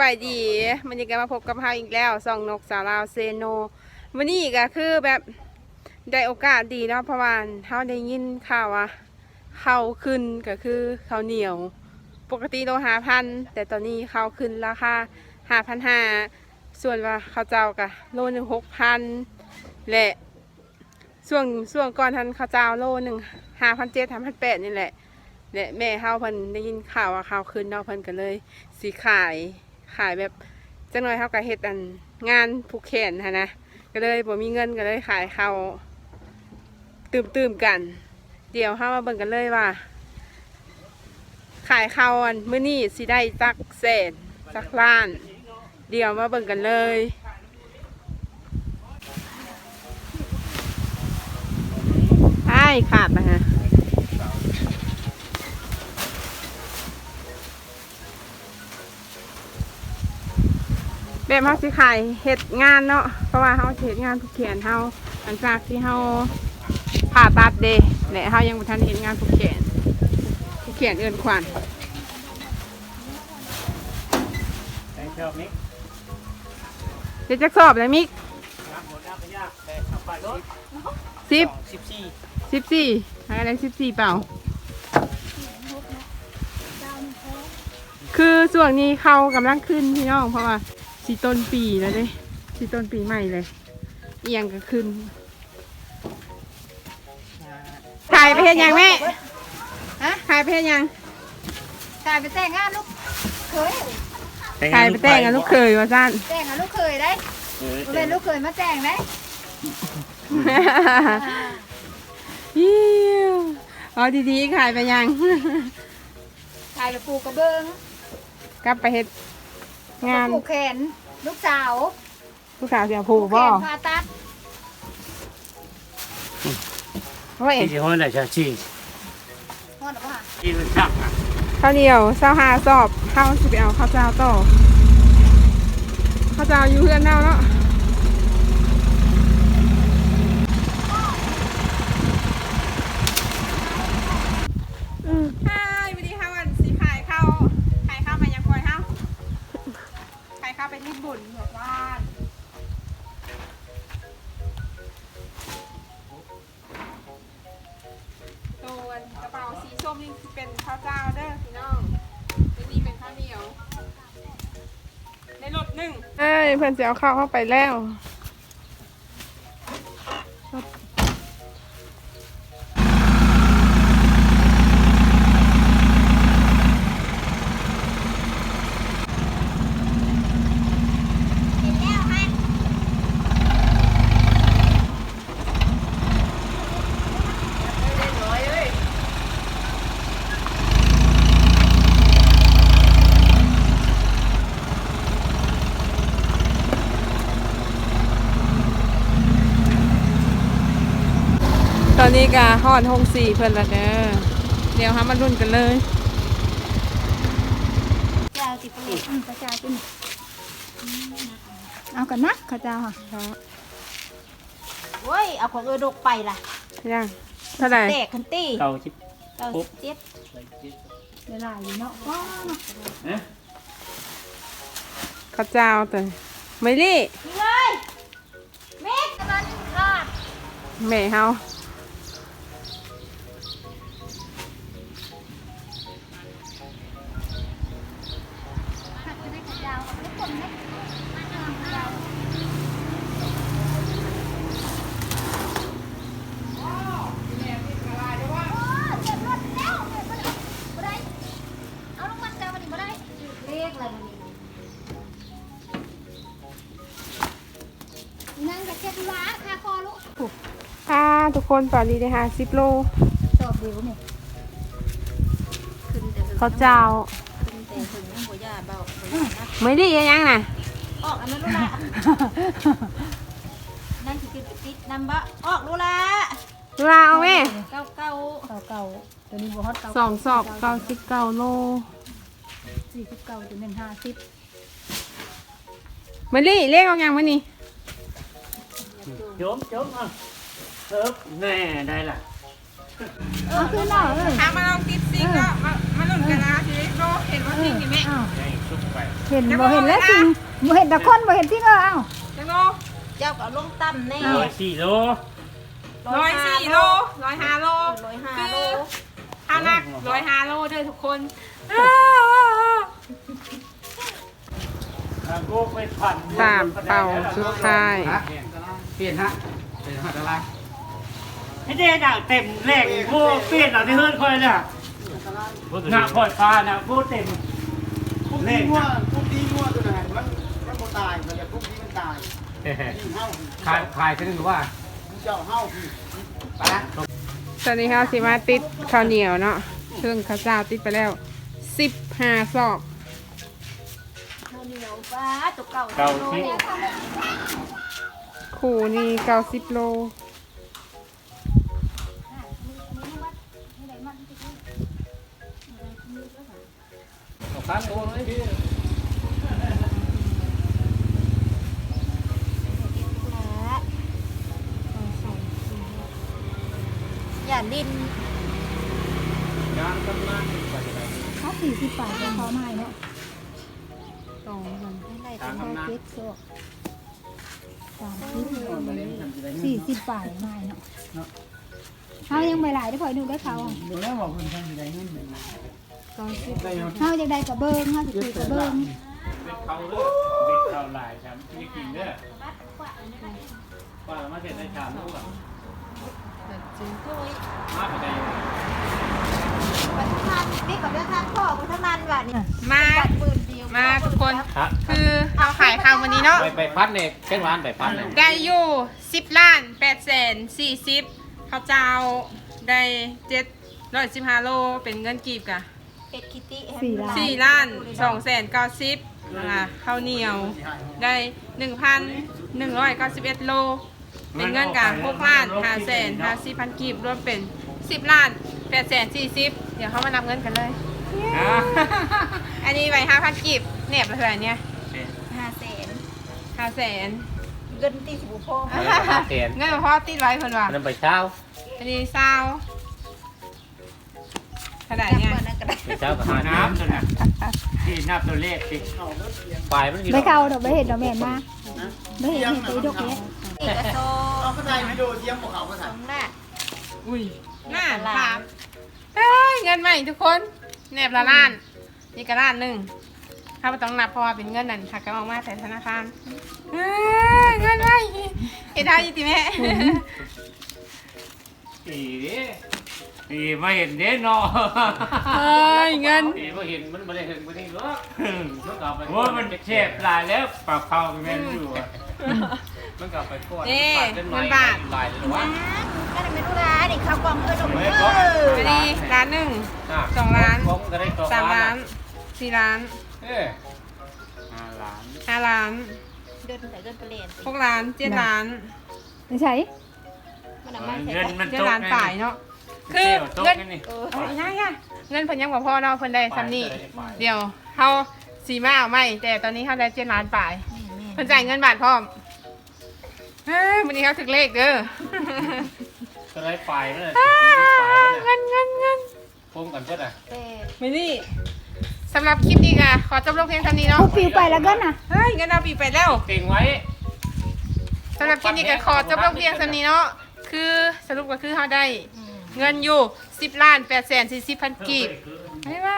บายดีมันนี้ก็มาพบกับเฮาอีกแล้วส่องนกสาวลาวเซโนวันนี้ก็คือแบบได้โอกาสดีเนาะเพราะว่าเฮาได้ยินข่าวว่าข้าวขึ้นก็คือข้าวเหนียว ปกติโลหาพันแต่ตอนนี้ข้าวขึ้นราคาห้าพันห้าส่วนว่าข้าวเจ้าก็โลหนึ่งหกพันและส่วนส่วนก่อนทันข้าวเจ้าโลหนึ่งห้าพันเจ็ดห้าพันแปดนี่แหละและแม่เฮาเพิ่นได้ยินข่าวว่าข่าวขึ้นเนาะเพิ่นก็เลยสิขาย ขายแบบจังหน่อยเฮาก็เฮ็ดอันงานผูกแขนหันนะก็เลยบ่มีเงินก็เลยขายข้าวตื่มๆกัน เดี๋ยวเฮามาเบิ่งกันเลยว่า ขายข้าวอันมื้อนี้สิได้จักแสนจักล้าน เดี๋ยวมาเบิ่งกันเลยใช่ขาดนะฮะ แบบเฮาสิขายเฮ็ดงานเนาะเพราะว่าเฮาสิเฮ็ดงานผู้เขียนเฮาหลังจากที่เฮาผ่าตัดเดะและเฮายังบ่ทันเฮ็ดงานผู้เขียนผู้เขียนเอื้อนขวัญแตงชอบมิกเดี๋ยวจักสอบเลยมิกรับหมดน้ำไปยากแต่ขับไปรถสิบสิบสี่สิบสี่อะไรสิบสี่เปล่า คือส่วนนี้เขากำลังขึ้นพี่น้องเพราะว่า สีต้นปีแล้วเด้สีต้นปีใหม่เลย เอียงก็ขึ้นถ่ายไปเห็นยังแม่ฮะถ่ายไปเห็นยังกลายไปแต่งงานลูกเคยถ่ายไปแต่งกับลูกเคยว่าสั้นแต่งงานลูกเคยได้เออบ่เป็นลูกเคยมาแต่งได้ยิ้วเอาดีๆขายไปยังถ่ายกับปูกระเบื้องกลับไปเฮ็ดงานผูกแขน ลูกสาวผู้สาวเสียผูกแขบ่นผ่าตัดโอ้ยที่จะห้อยไหนชาชีฮอดหรือเปล่าที่มันชักอะข้าวเหนียวเศร้าหาสอบข้าวสิไปเอาข้าวเจ้าต่อข้าวเจ้าอยู่เพื่อนเน่าเนาะอืมใช่วันนี้ค่ะวันสีขายข้าวขายข้าวมายังคอยเฮาขายข้าวไปที่บุญหมู่บ้านตัวกระเป๋าสีส้มนี่คือเป็นข้าวเจ้าเด้อพี่น้องตัวนี้เป็นข้าวเหนียวในรถหนึ่งเอ้ยเพื่อนจะเอาข้าวเข้าไปแล้ว ตอ นนี้ก็ฮอดห้องสี่เพื่อนละเด้อเดี๋ยวหามารุ่นกันเลยเจ้าติดปูอืมกระจายกินเอากันนะข้าเจ้าค่ะเว้ยเอาของเออดกไปล่ะยังเท่าไหร่แตกคันตี้เก้าสิบเก้าสิบเจ็ดเวลาอยู่เนาะว้าวเนาะนะข้าวเจ้าแต่ไม่รีนี่เลยเม็ดมันขาดแม่เฮา คนตอนนี้ได้ห้าสิบโลจอบวิวนี่ขึ้นแต่ถึงข้าวเจ้า ขึ้นแต่ถึงน้ำหัวยาเบาหัวยานักไม่รียังน่ะออกอันนั้นรู้ละนั่นคือติดนำบะออกรู้ละดูลาเอาแม่เก้าเก้าเก่าเก่าตัวนี้บัวฮอตเก่าสองสอบเก้าสิบเก้าโลสี่สิบเก้าถึงหนึ่งห้าสิบไม่รีเลขเอายังมานี่โยมโยมอะ เซิร์ฟแน่ได้ล่ะเอาขึ้นหน่อยเออถามมาลองติดซิงก็มามาลุ้นกันนะทีนี้โลเห็นว่าซิงอยู่ไหมอ้าวให้ซุกไปเห็นบ่เห็นแล้วจริงบ่เห็นแต่คนบ่เห็นที่เออเอ้าจังโลเจ้าก็เอาลงต่ำแน่ร้อยสี่โลร้อยสี่โลร้อยห้าโลร้อยห้าโลเอานักร้อยห้าโลเด้อทุกคนทางโลกไปพันสามเป่าสุดท้ายเปลี่ยนฮะเปลี่ยนหัดอะไร ไอ้เจ๊ด่างเต็มแรงโบ้เปลี่ยนเอาที่เฮือนคอยน่ะหน้าพอดฟ้าน่ะโบ้เต็มพวกเลนี้ขงัวพวกนี้งัวตัวไหนมันมันบ่ตายมันจะพวกนี้มันตายที่เฮาขายขายขึ้นหรือว่าเจ้าเฮาพี่ไปนะตอนนี้ค่ะสิมาติดข้าวเหนียวเนาะซึ่งข้าวเจ้าติดไปแล้วสิบห้าซอกข้าวเหนียวป้าตัวเก่าเก่าที่ขู่นี่เก้าสิบโล อย่าดินยางกำลังไปจะไหนเขาสี่สิบบาทจะพอไหมเนาะสองพันอะไรทางได้กำลังเจ็ดโซสามสิบสี่สิบบาทไม่เนาะเขายังไม่หลายได้พอดูได้เขาเดี๋ยวแล้วบอกคุณทำยังไงเงินสองสิบได้ยังเขาจะได้กับเบิ้งเขาจะคุยกับเบิ้งเป็นเขาเด้อเป็นเขาลายครับไม่กินเด้อป้ามาเสร็จได้ชามลูกอะ มาไปได้บัตรทานนี่กับเรื่องทานพ่อคนทั้งนั้นว่ะนี่มาบัตรหมื่นเดียวมาทุกคน ครับคือเอาขายข้าววันนี้เนาะ ไปไปพัดเนี่ยเช่นร้านไปพัดเนี่ยได้อยู่สิบล้านแปดแสนสี่สิบข้าวเจ้าได้เจ็ดร้อยสิบห้าโลเป็นเงินกีบกะเป็ดคิตตี้สี่ล้าน สี่ล้านสองแสนเก้าสิบอ่าข้าวเหนียวได้หนึ่งพันหนึ่งร้อยเก้าสิบเอ็ดโล เป็นเงินกะหกล้านห้าแสนห้าสิบพันกีบรวมเป็นสิบล้านแปดแสนสี่สิบเดี๋ยวเขามานับเงินกันเลยนะอันนี้ไปห้าพันกีบเน็บอะไรเนี่ยห้าแสนห้าแสนเงินตีสิบพ่อเตียนเงินพ่อติดไว้คนว่านั่นไปเช้าอันนี้เศร้าขนาดจังเนี้ยหวะนั้นก็ได้ไปเช้ากับหาน้ำตัวน่ะที่นับตัวเลขสิปลายมันอยู่ไม่เข้าดอกไม่เห็นดอกแม่นมาไม่เห็นเห็นไปดอกเนี้ย นี่กระโซเอาก็ได้ไม่ดูเทียมของเขาก็สใส่องหน้าอุ้ยน่าถามเฮ้ยเงินใหม่ทุกคนแนบละล้าน นี่ก็ล้านหนึ่งถ้าไม่ต้องนับเพราะว่าเป็นเงินนั่นถักกันออกมาแต่ธนาคารเฮ้ยเงินใหม่เห็นได้ยี่ติแม่ อีอีไม่เห็นเด้เนาะเฮ้ยเงิน อีไม่เห็นมันไม่ได้เห็นไม่ได้หรอกโอ้ยมันเจ็บหลายแล้วปากเขาเป็นแม่นอยู่อะ มันกลับไปก่อนนี่ปากเป็นไม้เงินบาท ลายเลยว่าก็ได้ไม่รู้ละนี่ข้าวกล่องเออดอกเอออันนี้ล้านหนึ่ง สองล้านผมก็ได้สองสามล้านอะสี่ล้านเอ้ยห้าล้านห้าล้านเดินแต่เดินไปเรียนหกล้านเจ็ดล้านไม่ใช่มันเอามาใส่เงินมันเจ็ดตกล้านไงฝ่ายเนาะคือตกเงินไงนี่เออเอ้ยง่ายอะเงินเพิ่นยังบ่พอเนาะเพิ่นได้ซ้ำนี่ฝ่ายเดี๋ยวเฮาสีมาเอาไม่แต่ตอนนี้เฮาได้เจ็ดล้านฝ่ายแม่เพิ่นจ่ายเงินบาทพร้อม เฮ้ยวันนี้เขาถึกเลขเด้อก็ได้ฝ่ายนั่นแหละอ่าฝ่ายนั่นเงิน่ะนเงินเงินพุ่งกันเพื่อนอะแต่ไม่นี่สำหรับคลิปนี้ค่ะ ขอจบลงเพียงเท่านี้เนาะผู้ปิวไปแล้วก็น่ะเฮ้ยเงินเอาปีไปแล้ว เก่งไว้สำหรับคลิปนี้ก็ขอจบลงเพียงเท่านี้เนาะ คือสรุปก็คือเฮาได้ เงินอยู่ 10ล้าน8แสน40พันกีบบ๊ายบา